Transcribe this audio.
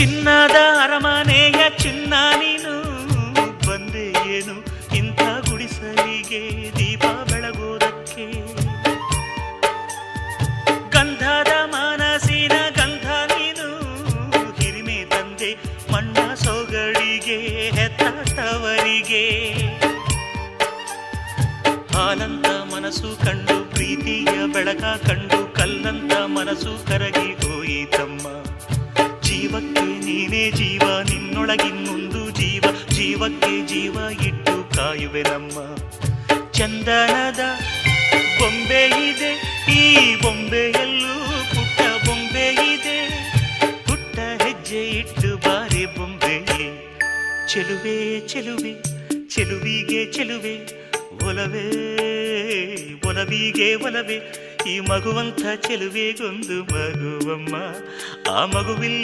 ಚಿನ್ನದ ಅರಮನೆಯ ಚಿನ್ನ ನೀನು. ಬಂದೆ ಏನು? ಇಂಥ ಗುಡಿಸಲಿಗೆ ದೀಪ ಬೆಳಗೋದಕ್ಕೆ ಗಂಧದ ಮನಸ್ಸಿನ ಗಂಧ ನೀನು. ಹಿರಿಮೆ ತಂದೆ ಮಣ್ಣ ಸೊಗಳಿಗೆ ಹೆತ್ತವರಿಗೆ ಹಾಲಂತ ಮನಸ್ಸು ಕಂಡು, ಪ್ರೀತಿಯ ಬೆಳಕ ಕಂಡು, ಕಲ್ಲಂತ ಮನಸ್ಸು ಕರಗಿ ಹೋಯಿತಮ್ಮ. ಜೀವಕ್ಕೆ ನೀನೇ ಜೀವ, ನಿನ್ನೊಳಗಿನ್ನೊಂದು ಜೀವ, ಜೀವಕ್ಕೆ ಜೀವ ಇಟ್ಟು ಕಾಯುವೆ ನಮ್ಮ ಚಂದನದ ಬೊಂಬೆ ಇದೆ, ಈ ಬೊಂಬೆಯಲ್ಲೂ ಪುಟ್ಟ ಬೊಂಬೆ ಇದೆ. ಪುಟ್ಟ ಹೆಜ್ಜೆ ಇಟ್ಟು ಬಾರಿ ಬೊಂಬೆ. ಚೆಲುವೆ ಚೆಲುವೆ, ಚೆಲುವಿಗೆ ಚೆಲುವೆ, ಒಲವೇ, ಒಲವಿಗೆ ಒಲವೆ, ಈ ಮಗುವಂಥ ಚೆಲುವೆಗೊಂದು ಮಗುವಮ್ಮ. ಆ ಮಗುವಿಲ್ಲಿ